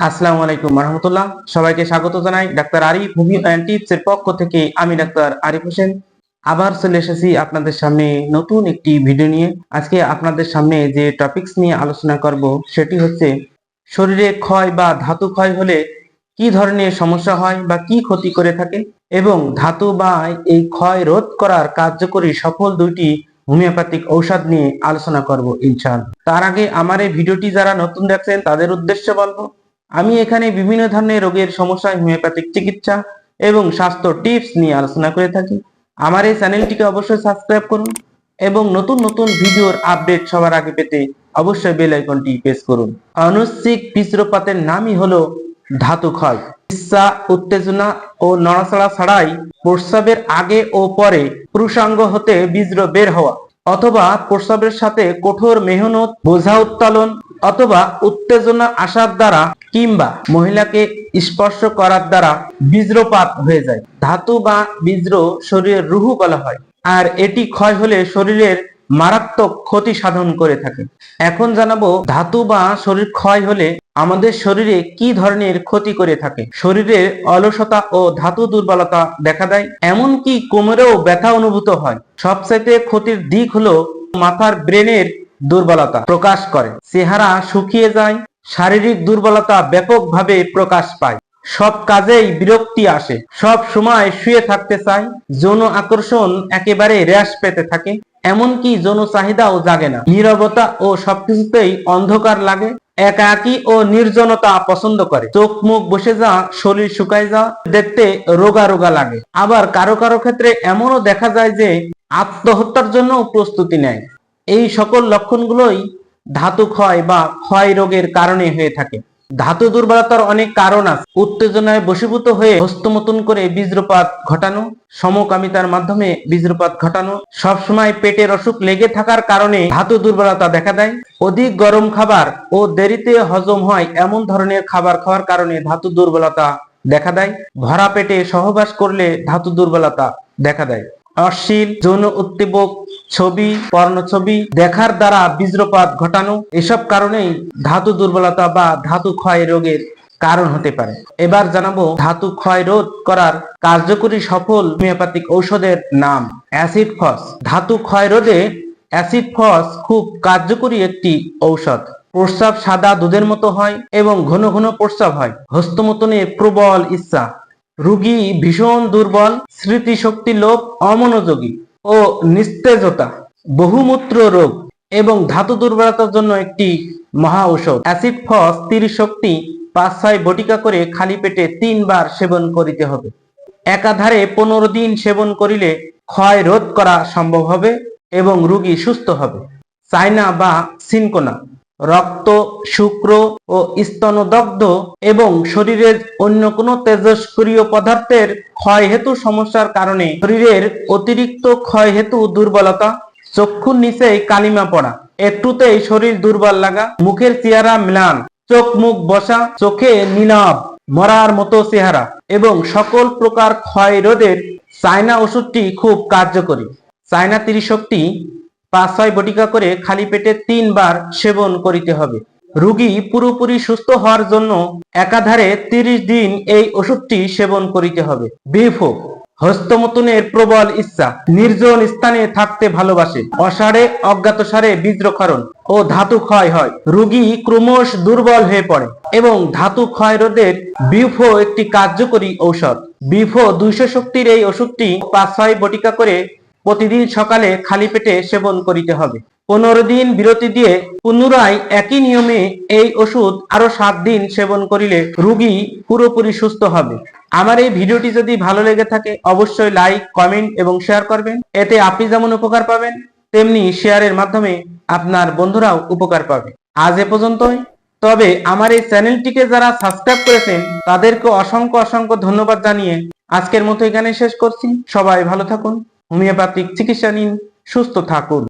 আসসালামু আলাইকুম রহমতুল্লাহ। সবাইকে স্বাগত জানাই doctor Arif homeo and tips এর পক্ষ থেকে। আমি ডাক্তার আরিফ হোসেন। আবার চলে এসেছি আপনাদের সামনে নতুন একটি ভিডিও নিয়ে। আজকে আপনাদের সামনে যে টপিকস নিয়ে আলোচনা করব, সেটি হচ্ছে শরীরে ক্ষয় বা ধাতু ক্ষয় হলে কি ধরনের সমস্যা হয় বা কি ক্ষতি করে থাকে এবং ধাতু বা এই ক্ষয় রোধ করার কার্যকরী সফল দুইটি হোমিওপ্যাথিক ঔষধ নিয়ে আলোচনা করব ইনশাআল্লাহ। তার আগে আমার এই ভিডিওটি যারা নতুন দেখছেন, তাদের উদ্দেশ্য বলব আমি এখানে বিভিন্ন ধরনের রোগের সমস্যায় হোমিওপ্যাথিক চিকিৎসা এবং স্বাস্থ্য টিপস নিয়ে আলোচনা করে থাকি। আমার এই চ্যানেলটিকে অবশ্যই সাবস্ক্রাইব করুন এবং নতুন নতুন ভিডিওর আপডেট সবার আগে পেতে অবশ্যই বেল আইকনটি প্রেস করুন। আনুষিক বীজ্রপাতের নামই হলো ধাতু ক্ষয়। ইচ্ছা উত্তেজনা ও নড়াচড়া ছাড়াই প্রস্রাবের আগে ও পরে পুরুষাঙ্গ হতে বীজ্র বের হওয়া অথবা প্রস্রাবের সাথে কঠোর মেহনত, বোঝা উত্তোলন অথবা উত্তেজনা আসার দ্বারা কিংবা মহিলাকে স্পর্শ করার দ্বারা বীজ্রপাত হয়ে যায়। ধাতু বা বীজ্র শরীরের রুহু বলা হয়। আর এটি ক্ষয় হলে শরীরের মারাত্মক ক্ষতি সাধন করে থাকে। এখন জানাব ধাতু বা শরীর ক্ষয় হলে আমাদের শরীরে কি ধরনের ক্ষতি করে থাকে। শরীরের অলসতা ও ধাতু দুর্বলতা দেখা দেয়। এমনকি কোমরেও ব্যথা অনুভূত হয়। সবচাইতে ক্ষতির দিক হলো মাথার ব্রেনের দুর্বলতা প্রকাশ করে। চেহারা শুকিয়ে যায়, শারীরিক দুর্বলতা ব্যাপকভাবে প্রকাশ পায়। সব কাজেই বিরক্তি আসে। সব সময় শুয়ে থাকতে চায়। যৌন আকর্ষণ একেবারে হ্রাস পেতে থাকে। এমনকি যৌন চাহিদাও জাগে না। নীরবতা ও সবকিছুতেই অন্ধকার লাগে। একাকী ও নির্জনতা পছন্দ করে। চোখ মুখ বসে যা, শরীর শুকায় যা, দেখতে রোগা রোগা লাগে। আবার কারও কারও ক্ষেত্রে এমনও দেখা যায় যে আত্মহত্যার জন্য প্রস্তুতি নেয়। এই সকল লক্ষণগুলোই ধাতু ক্ষয় বা ক্ষয় রোগের কারণে হয়ে থাকে। ধাতু দুর্বলতার অনেক কারণ আছে। উত্তেজনায় বশীভূত হয়ে হস্তমতন করে বীজ্রপাত ঘটানো, সমকামিতার মাধ্যমে বীজ্রপাত ঘটানো, সবসময় পেটের অসুখ লেগে থাকার কারণে ধাতু দুর্বলতা দেখা দেয়। অধিক গরম খাবার ও দেরিতে হজম হয় এমন ধরনের খাবার খাওয়ার কারণে ধাতু দুর্বলতা দেখা দেয়। ভরা পেটে সহবাস করলে ধাতু দুর্বলতা দেখা দেয়। অশ্লীল, যৌন উদ্দীপক, ছবি পর্ণ ছবি দেখার দ্বারা বীজ্রপাত ঘটানো, এসব কারণেই ধাতু দুর্বলতা বা ধাতু ক্ষয় রোগের কারণ হতে পারে। এবার জানাব ধাতু ক্ষয় রোধ করার কার্যকরী সফল হোমিওপ্যাথিক ঔষধের নাম, অ্যাসিড ফস। ধাতু ক্ষয় রোধে অ্যাসিড ফস খুব কার্যকরী একটি ঔষধ। প্রস্রাব সাদা দুধের মতো হয় এবং ঘন ঘন প্রস্রাব হয়। হস্তমতনে প্রবল ইচ্ছা। রুগী ভীষণ দুর্বল, স্মৃতিশক্তি লোপ, অমনোযোগী ও নিস্তেজতা, বহুমূত্র রোগ এবং ধাতু দুর্বলতার জন্য একটি মহা ঔষধ। অ্যাসিড ফস তিরিশ শক্তি পাঁচ ছয় বটিকা করে খালি পেটে তিনবার সেবন করিতে হবে। একাধারে পনেরো দিন সেবন করিলে ক্ষয় রোধ করা সম্ভব হবে এবং রুগী সুস্থ হবে। চাইনা বা সিনকোনা রক্ত, শুক্র ও স্তনদগ্ধ এবং শরীরের অন্য কোনো তেজস্ক্রিয় পদার্থের ক্ষয় হেতু সমস্যার কারণে শরীরের অতিরিক্ত ক্ষয় হেতু দুর্বলতা, চক্ষুর নিচে কালিমা পড়া, একটুতেই শরীর দুর্বল লাগা, মুখের চেহারা ম্লান, চোখ মুখ বসা, চোখে নীলাভ মরার মতো চেহারা এবং সকল প্রকার ক্ষয় রোধের চায়না ওষুধটি খুব কার্যকরী। চায়না ত্রিশক্তি পাঁচ ছয় বটিকা করে খালি পেটে তিনবার সেবন করিতে হবে। রোগী পুরোপুরি সুস্থ হওয়ার জন্য একাধারে তিরিশ দিন এই ওষুধটি সেবন করিতে হবে। বিফো হস্তমতনের প্রবল ইচ্ছা, নির্জন স্থানে থাকতে ভালোবাসে অসারে অজ্ঞাতসারে বীজ্রক্ষরণ ও ধাতু ক্ষয় হয়। রোগী ক্রমশ দুর্বল হয়ে পড়ে এবং ধাতু ক্ষয় রোধের বিফো একটি কার্যকরী ঔষধ। বিফো দুইশো শক্তির এই ওষুধটি পাঁচ ছয় বটিকা করে প্রতিদিন সকালে খালি পেটে সেবন করিতে হবে। পনেরো দিন বিরতি দিয়ে পুনরায় একই নিয়মে এই ওষুধ আরও সাত দিন সেবন করিলে রুগী পুরোপুরি সুস্থ হবে। আমার এই ভিডিওটি যদি ভালো লেগে থাকে, অবশ্যই লাইক, কমেন্ট এবং শেয়ার করবেন। এতে আপনি যেমন উপকার পাবেন, তেমনি শেয়ারের মাধ্যমে আপনার বন্ধুরাও উপকার পাবে। আজ এ পর্যন্তই। তবে আমার এই চ্যানেলটিকে যারা সাবস্ক্রাইব করেছেন, তাদেরকে অসংখ্য অসংখ্য ধন্যবাদ জানিয়ে আজকের মতো এখানে শেষ করছি। সবাই ভালো থাকুন। হোমিওপ্যাথিক চিকিৎসা নিন সুস্থ থাকুন।